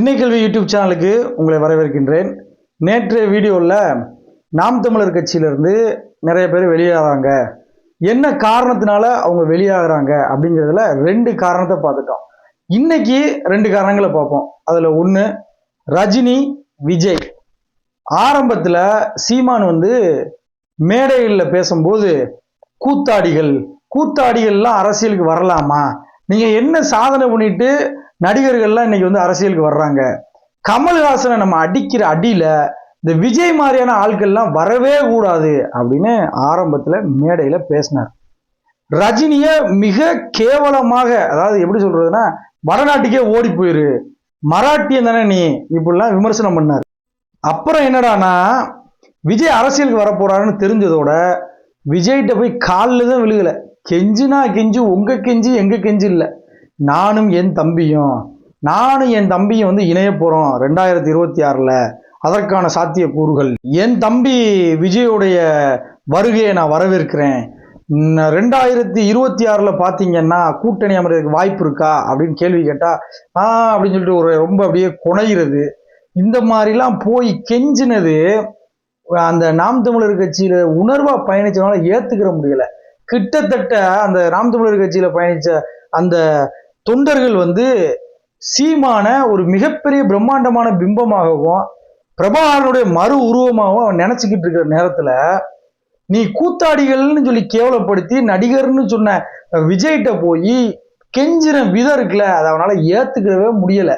இன்னைக்கல்வி YouTube சேனலுக்கு உங்களை வரவேற்கின்றேன். நேற்றைய வீடியோவில் நாம் தமிழர் கட்சியிலிருந்து நிறைய பேர் வெளியாகிறாங்க. என்ன காரணத்தினால அவங்க வெளியாகிறாங்க அப்படிங்கிறதுல ரெண்டு காரணத்தை பார்த்துட்டோம். இன்னைக்கு ரெண்டு காரணங்களை பார்ப்போம். அதில் ஒன்று ரஜினி விஜய். ஆரம்பத்தில் சீமான் வந்து மேடைகளில் பேசும்போது கூத்தாடிகள் கூத்தாடிகள்லாம் அரசியலுக்கு வரலாமா? நீங்கள் என்ன சாதனை பண்ணிட்டு நடிகர்கள்லாம் இன்னைக்கு வந்து அரசியலுக்கு வர்றாங்க. கமல்ஹாசனை நம்ம அடிக்கிற அடியில இந்த விஜய் மாதிரியான ஆட்கள்லாம் வரவே கூடாது அப்படின்னு ஆரம்பத்துல மேடையில பேசினார். ரஜினிய மிக கேவலமாக அதாவது எப்படி சொல்றதுன்னா வடநாட்டுக்கே ஓடி போயிரு. மராட்டியம் தானே நீ இப்படிலாம் விமர்சனம் பண்ணார். அப்புறம் என்னடானா விஜய் அரசியலுக்கு வரப்போறாருன்னு தெரிஞ்சதோட விஜய்கிட்ட போய் காலில் தான் விழுகலை. கெஞ்சுனா கெஞ்சு உங்க கெஞ்சி எங்க கெஞ்சு இல்லை. நானும் என் தம்பியும் நானும் என் தம்பியும் வந்து இணைய போகிறோம் ரெண்டாயிரத்தி இருபத்தி ஆறில். அதற்கான சாத்திய கூறுகள் என் தம்பி விஜயோடைய வருகையை நான் வரவேற்கிறேன். ரெண்டாயிரத்தி இருபத்தி ஆறில் பார்த்தீங்கன்னா கூட்டணி அமைறதுக்கு வாய்ப்பு இருக்கா அப்படின்னு கேள்வி கேட்டால் ஆ அப்படின்னு சொல்லிட்டு ஒரு ரொம்ப அப்படியே குணைகிறது இந்த மாதிரிலாம் போய் கெஞ்சினது அந்த நாம் தமிழர் கட்சியில் உணர்வாக பயணிச்சவனால ஏற்றுக்கிற முடியல. கிட்டத்தட்ட அந்த நாம் தமிழர் கட்சியில் பயணித்த அந்த தொண்டர்கள் வந்து சீமான ஒரு மிகப்பெரிய பிரம்மாண்டமான பிம்பமாகவும் பிரபாகரனுடைய மறு உருவமாகவும் அவன் நினைச்சுக்கிட்டு இருக்கிற நேரத்துல நீ கூத்தாடிகள்னு சொல்லி கேவலப்படுத்தி நடிகர்னு சொன்ன விஜய்கிட்ட போய் கெஞ்சின விதம் இருக்குல்ல அதை அவனால ஏத்துக்கிறவே முடியல.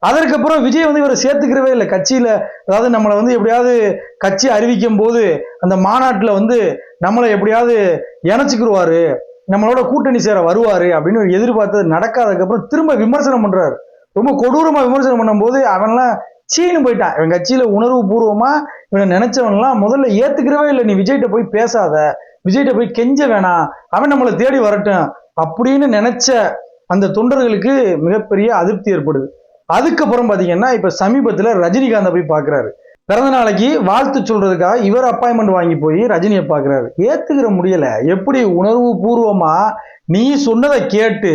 அதற்கப்புறம் விஜய் வந்து இவரை சேர்த்துக்கிறவே இல்லை. கட்சியில அதாவது நம்மளை வந்து எப்படியாவது கட்சி அறிவிக்கும் போது அந்த மாநாட்டில் வந்து நம்மளை எப்படியாவது இணைச்சிக்கிடுவாரு. நம்மளோட கூட்டணி சேர வருவாரு அப்படின்னு எதிர்பார்த்தது நடக்காததுக்கப்புறம் திரும்ப விமர்சனம் பண்றாரு. ரொம்ப கொடூரமா விமர்சனம் பண்ணும்போது அவன்லாம் சீனு போயிட்டான். இவன் கட்சியில உணர்வு பூர்வமா இவனை நினைச்சவன்லாம் முதல்ல ஏத்துக்கிறவே இல்லை. நீ விஜய்கிட்ட போய் பேசாத. விஜய்கிட்ட போய் கெஞ்ச வேணாம். அவன் நம்மளை தேடி வரட்டும் அப்படின்னு நினைச்ச அந்த தொண்டர்களுக்கு மிகப்பெரிய அதிருப்தி ஏற்படுது. அதுக்கப்புறம் பாத்தீங்கன்னா இப்ப சமீபத்துல ரஜினிகாந்தை போய் பாக்குறாரு. பிறந்த நாளைக்கு வாழ்த்து சொல்றதுக்காக இவர் அப்பாயின்மெண்ட் வாங்கி போய் ரஜினியை பார்க்குறாரு. ஏத்துக்கிற முடியல. எப்படி உணர்வு பூர்வமா நீ சொன்னதை கேட்டு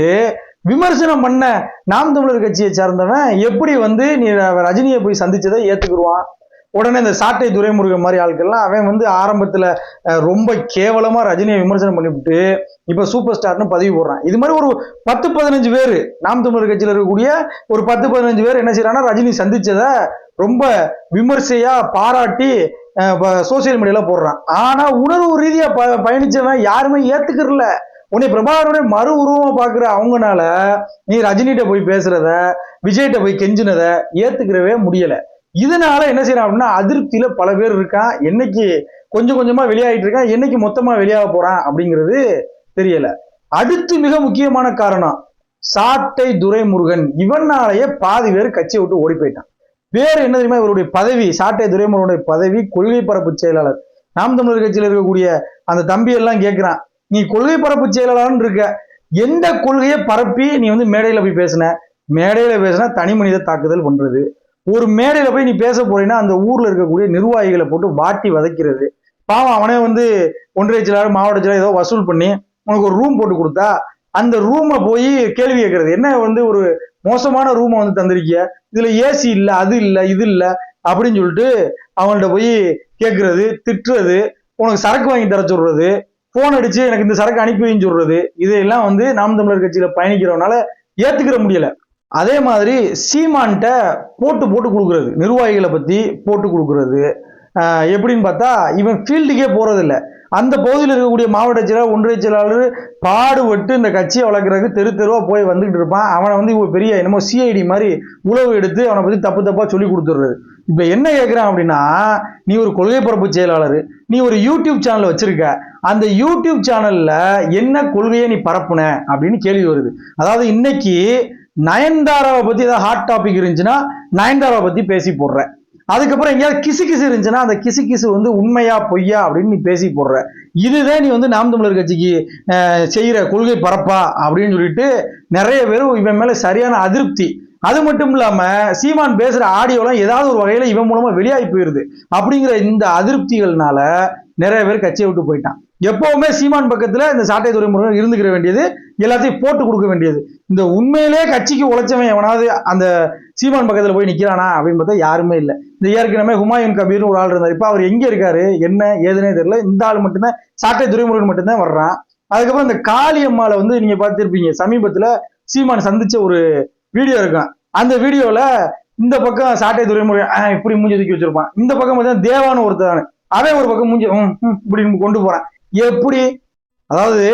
விமர்சனம் பண்ண நாம் தமிழர் கட்சியை சார்ந்தவன் எப்படி வந்து நீ ரஜினியை போய் சந்திச்சதை ஏத்துக்கிடுவான்? உடனே இந்த சாட்டை துரைமுருகன் மாதிரி ஆட்கள்லாம் அவன் வந்து ஆரம்பத்தில் ரொம்ப கேவலமாக ரஜினியை விமர்சனம் பண்ணிவிட்டு இப்போ சூப்பர் ஸ்டார்னு பதவி போடுறான். இது மாதிரி ஒரு பத்து பதினஞ்சு பேர் நாம் தமிழர் கட்சியில் இருக்கக்கூடிய ஒரு பத்து பதினஞ்சு பேர் என்ன செய்யறாங்கன்னா ரஜினி சந்திச்சதை ரொம்ப விமர்சையாக பாராட்டி சோசியல் மீடியாவில் போடுறான். ஆனால் உணர்வு ரீதியாக ப பயணித்தவன் யாருமே ஏற்றுக்கிறல உன்னை பிரபாகரனுடைய மறு உருவமாக பார்க்குற அவங்கனால நீ ரஜினிகிட்ட போய் பேசுகிறத விஜய்கிட்ட போய் கெஞ்சினதை ஏற்றுக்கிறவே முடியலை. இதனால என்ன செய்யறான் அப்படின்னா அதிருப்தியில பல பேர் இருக்கான். என்னைக்கு கொஞ்சம் கொஞ்சமா வெளியாகிட்டு இருக்கான். என்னைக்கு மொத்தமா வெளியாக போறான் அப்படிங்கிறது தெரியல. அடுத்து மிக முக்கியமான காரணம் சாட்டை துரைமுருகன். இவனாலேயே பாதி பேர் கட்சியை விட்டு ஓடி போயிட்டான் வேறு என்ன தெரியுமா? இவருடைய பதவி சாட்டை துரைமுருகனுடைய பதவி கொள்கை பரப்பு செயலாளர். நாம் தமிழர் கட்சியில் இருக்கக்கூடிய அந்த தம்பி எல்லாம் கேட்கிறான் நீ கொள்கை பரப்பு செயலாளர்னு இருக்க. எந்த கொள்கையை பரப்பி நீ வந்து மேடையில போய் பேசின? மேடையில பேசினா தனி மனித தாக்குதல் பண்றது. ஒரு மேடையில் போய் நீ பேச போறீன்னா அந்த ஊர்ல இருக்கக்கூடிய நிர்வாகிகளை போட்டு வாட்டி வதைக்கிறது. பாவம் அவனே வந்து ஒன்றிய செயலாளர் மாவட்ட செயலாளர் ஏதோ வசூல் பண்ணி உனக்கு ஒரு ரூம் போட்டு கொடுத்தா அந்த ரூமை போய் கேள்வி கேட்கறது. என்ன வந்து ஒரு மோசமான ரூமை வந்து தந்திருக்கிய? இதுல ஏசி இல்லை அது இல்லை இது இல்லை அப்படின்னு சொல்லிட்டு அவங்கள்ட்ட போய் கேட்கறது திட்டுறது உனக்கு சரக்கு வாங்கி தர சொல்றது போன் அடிச்சு எனக்கு இந்த சரக்கு அனுப்பி வைன்னு சொல்றது இதையெல்லாம் வந்து நாம் தமிழர் கட்சியில பயணிக்கிறவனால ஏத்துக்கிற முடியல. அதே மாதிரி சீமான்ட்ட போட்டு போட்டு கொடுக்குறது நிர்வாகிகளை பற்றி போட்டு கொடுக்குறது. எப்படின்னு பார்த்தா இவன் ஃபீல்டுக்கே போகிறதில்ல அந்த பகுதியில் இருக்கக்கூடிய மாவட்ட செயலாளர் ஒன்றிய செயலாளர் பாடுபட்டு இந்த கட்சியை வளர்க்குறதுக்கு தெரு தெருவாக போய் வந்துக்கிட்டு இருப்பான். அவனை வந்து இவன் பெரிய என்னமோ சிஐடி மாதிரி உழவு எடுத்து அவனை பற்றி தப்பு தப்பாக சொல்லி கொடுத்துட்றது. இப்போ என்ன கேட்குறான் அப்படின்னா நீ ஒரு கொள்கை பரப்பு செயலாளர் நீ ஒரு யூடியூப் சேனல் வச்சுருக்க. அந்த யூடியூப் சேனலில் என்ன கொள்கையை நீ பரப்புன அப்படின்னு கேள்வி வருது. அதாவது இன்னைக்கு நயன்தாராவை பத்தி ஏதாவது ஹாட் டாபிக் இருந்துச்சுன்னா நயன்தாராவை பத்தி பேசி போடுறேன். அதுக்கப்புறம் எங்கேயாவது கிசு கிசு இருந்துச்சுன்னா அந்த கிசு கிசு வந்து உண்மையா பொய்யா அப்படின்னு நீ பேசி போடுற. இதுதான் நீ வந்து நாம் தமிழர் கட்சிக்கு செய்கிற செய்யற கொள்கை பரப்பா அப்படின்னு சொல்லிட்டு நிறைய பேர் இவன் மேல சரியான அதிருப்தி. அது மட்டும் இல்லாம சீமான் பேசுற ஆடியோலாம் ஏதாவது ஒரு வகையில இவன் மூலமா வெளியாகி போயிருது. அப்படிங்கிற இந்த அதிருப்திகள்னால நிறைய பேர் கட்சியை விட்டு போயிட்டான். எப்பவுமே சீமான் பக்கத்துல இந்த சாட்டை துறைமுருகன் இருந்துக்கிற வேண்டியது எல்லாத்தையும் போட்டு கொடுக்க வேண்டியது. இந்த உண்மையிலே கட்சிக்கு உழைச்சவன் எவனாவது அந்த சீமான் பக்கத்துல போய் நிக்கிறானா அப்படின்னு பார்த்தா யாருமே இல்லை. இந்த ஏற்கனவே ஹுமாயூன் கபீர்னு ஒரு ஆள் இருந்தார். இப்ப அவர் எங்க இருக்காரு? என்ன ஏதுனே தெரியல. இந்த ஆள் மட்டும்தான் சாட்டை துறைமுருகன் மட்டும்தான் வர்றான். அதுக்கப்புறம் இந்த காளியம்மாளை வந்து நீங்க பார்த்துருப்பீங்க சமீபத்துல சீமான் சந்திச்ச ஒரு வீடியோ இருக்கும் அந்த வீடியோவில் இந்த பக்கம் சாட்டை துறைமுறை இப்படி மூஞ்சி தூக்கி வச்சிருப்பான். இந்த பக்கம் பார்த்தீங்கன்னா தேவான ஒருத்தன் அவன். ஒரு பக்கம் மூஞ்சி ம், ம், இப்படி கொண்டு போறான். எப்படி? அதாவது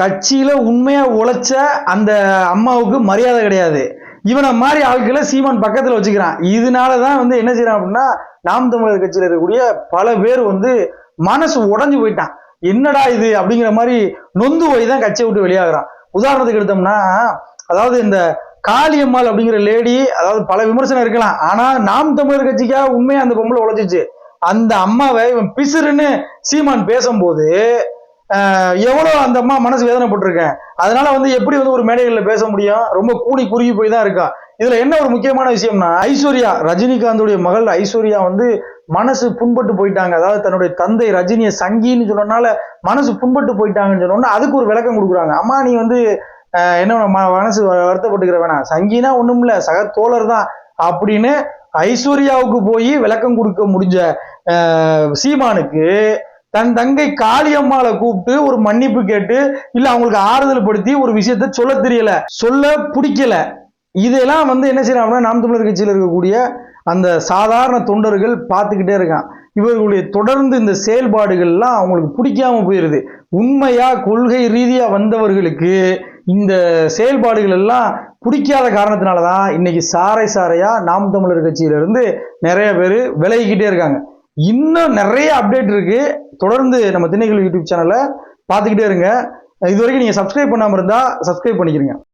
கட்சியில உண்மையா உழைச்ச அந்த அம்மாவுக்கு மரியாதை கிடையாது. இவனை மாதிரி ஆட்களை சீமான் பக்கத்துல வச்சுக்கிறான். இதனாலதான் வந்து என்ன செய்யறான் அப்படின்னா நாம் தமிழர் கட்சியில இருக்கக்கூடிய பல பேர் வந்து மனசு உடஞ்சு போயிட்டான். என்னடா இது அப்படிங்கிற மாதிரி நொந்து போய் தான் கட்சியை விட்டு வெளியாகிறான். உதாரணத்துக்கு எடுத்தோம்னா அதாவது இந்த காளியம்மாள் அப்படிங்கிற லேடி அதாவது பல விமர்சனம் இருக்கலாம். ஆனா நாம் தமிழர் கட்சிக்காக உண்மையா அந்த பொம்பளை உழைச்சிச்சு. அந்த அம்மாவை இவன் பிசுறுன்னு சீமான் பேசும்போது எவ்வளோ எவ்வளவு அந்த அம்மா மனசு வேதனைப்பட்டிருக்கேன். அதனால வந்து எப்படி வந்து ஒரு மேடைகளில் பேச முடியும்? ரொம்ப கூடி குறுகி போய் தான் இருக்கா. இதுல என்ன ஒரு முக்கியமான விஷயம்னா ஐஸ்வர்யா ரஜினிகாந்துடைய மகள் ஐஸ்வர்யா வந்து மனசு புண்பட்டு போயிட்டாங்க. அதாவது தன்னுடைய தந்தை ரஜினியை சங்கின்னு சொன்னனால மனசு புண்பட்டு போயிட்டாங்கன்னு சொன்னோன்னா அதுக்கு ஒரு விளக்கம் கொடுக்குறாங்க. அம்மா நீ வந்து என்ன மனசு வ- வருத்தப்பட்டுக்கிற வேணாம். சங்கினா ஒண்ணும் இல்ல சக தோழர் தான் அப்படின்னு ஐஸ்வர்யாவுக்கு போய் விளக்கம் கொடுக்க முடிஞ்ச சீமானுக்கு தன் தங்கை காளியம்மாளை கூப்பிட்டு ஒரு மன்னிப்பு கேட்டு இல்ல அவங்களுக்கு ஆறுதல் படுத்தி ஒரு விஷயத்த சொல்ல தெரியல. சொல்ல பிடிக்கல. இதெல்லாம் வந்து என்ன செய்யறாங்கன்னா நாம் தமிழர் கட்சியில் இருக்கக்கூடிய அந்த சாதாரண தொண்டர்கள் பார்த்துக்கிட்டே இருக்கான். இவர்களுடைய தொடர்ந்து இந்த செயல்பாடுகள்லாம் அவங்களுக்கு பிடிக்காம போயிருது. உண்மையா கொள்கை ரீதியா வந்தவர்களுக்கு இந்த செயல்பாடுகள் எல்லாம் பிடிக்காத காரணத்தினால தான் இன்னைக்கு சாரை சாரையாக நாம் தமிழர் கட்சியிலிருந்து நிறைய பேர் விலகிக்கிட்டே இருக்காங்க. இன்னும் நிறைய அப்டேட் இருக்கு. தொடர்ந்து நம்ம திணைகள் யூடியூப் சேனலை பார்த்துக்கிட்டே இருங்க. இது வரைக்கும் நீங்கள் சப்ஸ்கிரைப் பண்ணாமல் இருந்தால் சப்ஸ்கிரைப் பண்ணிக்கிறீங்க